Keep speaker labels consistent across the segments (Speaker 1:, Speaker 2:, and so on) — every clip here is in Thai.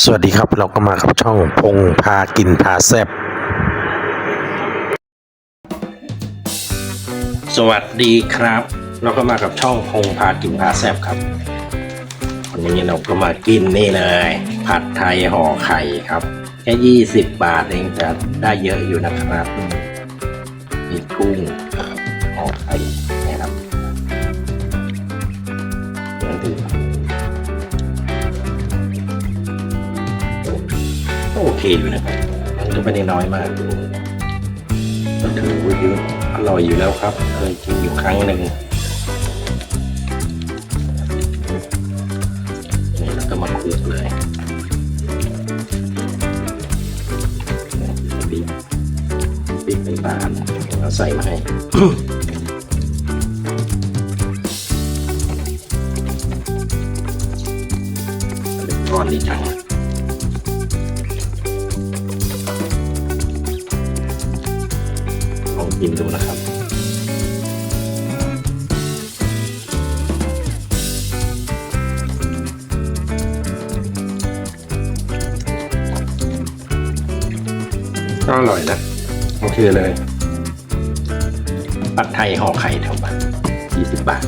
Speaker 1: สวัสดีครับเราก็มากับช่องพงพากินพาแซบสวัสดีครับ เราก็มากับช่องพงพากินพาแซบครับวันนี้เราก็มากินนี่เลย ผัดไทยห่อไข่ครับแค่ยี่สิบบาทเองแต่ได้เยอะอยู่นะครับมีกุ้งห่อไข่นะครับเดี๋ยวดู โอเคอยู่นะครับ มันก็ไม่ได้น้อยมากก็ถือว่าเยอะอร่อยอยู่แล้วครับ เคยกินอยู่ครั้งหนึ่งนี่แล้วก็มาคลุกเลยปีกปีกเป็นบานเราใส่มาให้เป็นก้อนดีจัง ลองกินดูนะครับก็อร่อยนะ โอเคเลย ปัดไทยห่อไข่เท่าบาทยี่สิบบาท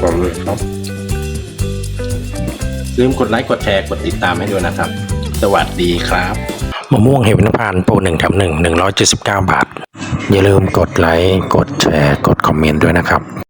Speaker 1: ก่อนเลยครับ ลืมกดไลค์ กดแชร์ กดติดตามให้ด้วยนะครับ สวัสดีครับ มะม่วงเห็ดนพานโปรหนึ่งแถมหนึ่งหนึ่งร้อยเจ็ดสิบเก้าบาท อย่าลืมกดไลค์ กดแชร์ กดคอมเมนต์ด้วยนะครับ